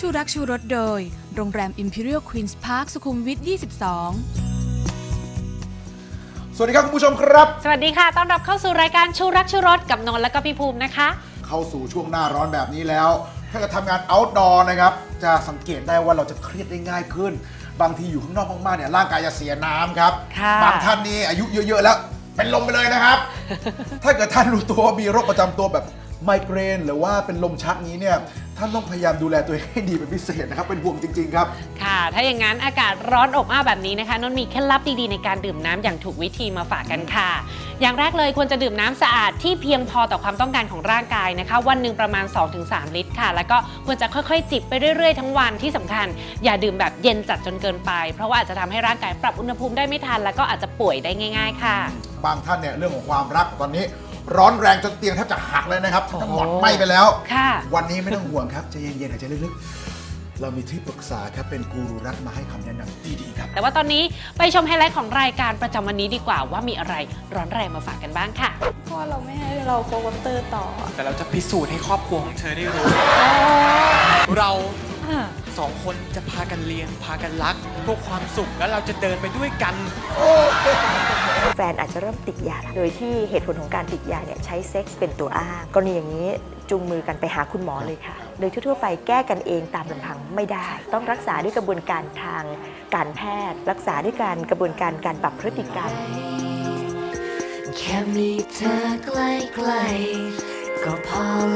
ชูรักชูรสโดย โรงแรม Imperial Queen's Park สุขุมวิท 22สวัสดีครับคุณผู้ชมครับ สวัสดีค่ะ ต้อนรับเข้าสู่รายการชูรักชูรสกับนนท์และก็พี่ภูมินะคะ เข้าสู่ช่วงหน้าร้อนแบบนี้แล้ว ถ้าเกิดทำงาน outdoor นะครับ จะสังเกตได้ว่าเราจะเครียดได้ง่ายขึ้น บางทีอยู่ข้างนอกมากๆเนี่ยร่างกายจะเสียน้ำครับ ค่ะบางท่านนี่อายุเยอะ ๆ แล้ว เป็นลมไปเลยนะครับ ถ้าเกิดท่านรู้ตัวว่ามีโรคประจำตัวแบบ ไมเกรนหรือว่าเป็นลมชักนี้เนี่ยท่านต้องพยายามดูแลตัวเองให้ดีเป็นพิเศษนะครับเป็นห่วงจริง ๆ ครับ ค่ะ ถ้าอย่างนั้นอากาศร้อนอบอ้าวแบบนี้นะคะนนท์มีเคล็ดลับดีๆในการดื่มน้ำอย่างถูกวิธีมาฝากกันค่ะ อย่างแรกเลยควรจะดื่มน้ำสะอาดที่เพียงพอต่อความต้องการของร่างกายนะคะ วันหนึ่งประมาณ 2-3 ลิตรค่ะ แล้วก็ควรจะค่อยๆ จิบไปเรื่อยๆ ทั้งวันที่สำคัญ อย่าดื่มแบบเย็นจัดจนเกินไป เพราะว่าอาจจะทำให้ร่างกายปรับอุณหภูมิได้ไม่ทัน แล้วก็อาจจะป่วยได้ง่าย ๆ ค่ะ บางท่านเนี่ยเรื่องของความรักตอนนี้ ร้อนแรงจนเตียงแทบจะหักเลยนะครับทั้งหมดไหม้ไปแล้ว ค่ะ วันนี้ไม่ต้องห่วงครับใจเย็นๆหายใจลึกๆ เรามีที่ปรึกษาครับเป็นกูรูรักมาให้คำแนะนำดีๆครับ แต่ว่าตอนนี้ไปชมไฮไลท์ของรายการประจำวันนี้ดีกว่าว่ามีอะไรร้อนแรงมาฝากกันบ้างค่ะ พ่อเราไม่ให้เราโฟกัสเตอร์ต่อ แต่เราจะพิสูจน์ให้ครอบครัวของเธอได้รู้ เรา สองคนจะพากันเรียนพากันรักเพื่อความสุขแล้วเราจะเดินไปด้วยกัน แฟนอาจจะเริ่มติดยาแล้วโดยที่เหตุผลของการติดยาเนี่ยใช้เซ็กส์เป็นตัวอ้างกรณีอย่างนี้จูงมือกันไปหาคุณหมอเลยค่ะ โดยทั่วๆไปแก้กันเองตามลำพังไม่ได้ ต้องรักษาด้วยกระบวนการทางการแพทย์ รักษาด้วยการกระบวนการการปรับพฤติกรรม แค่มีเธอใกล้ๆก็พอแล้ว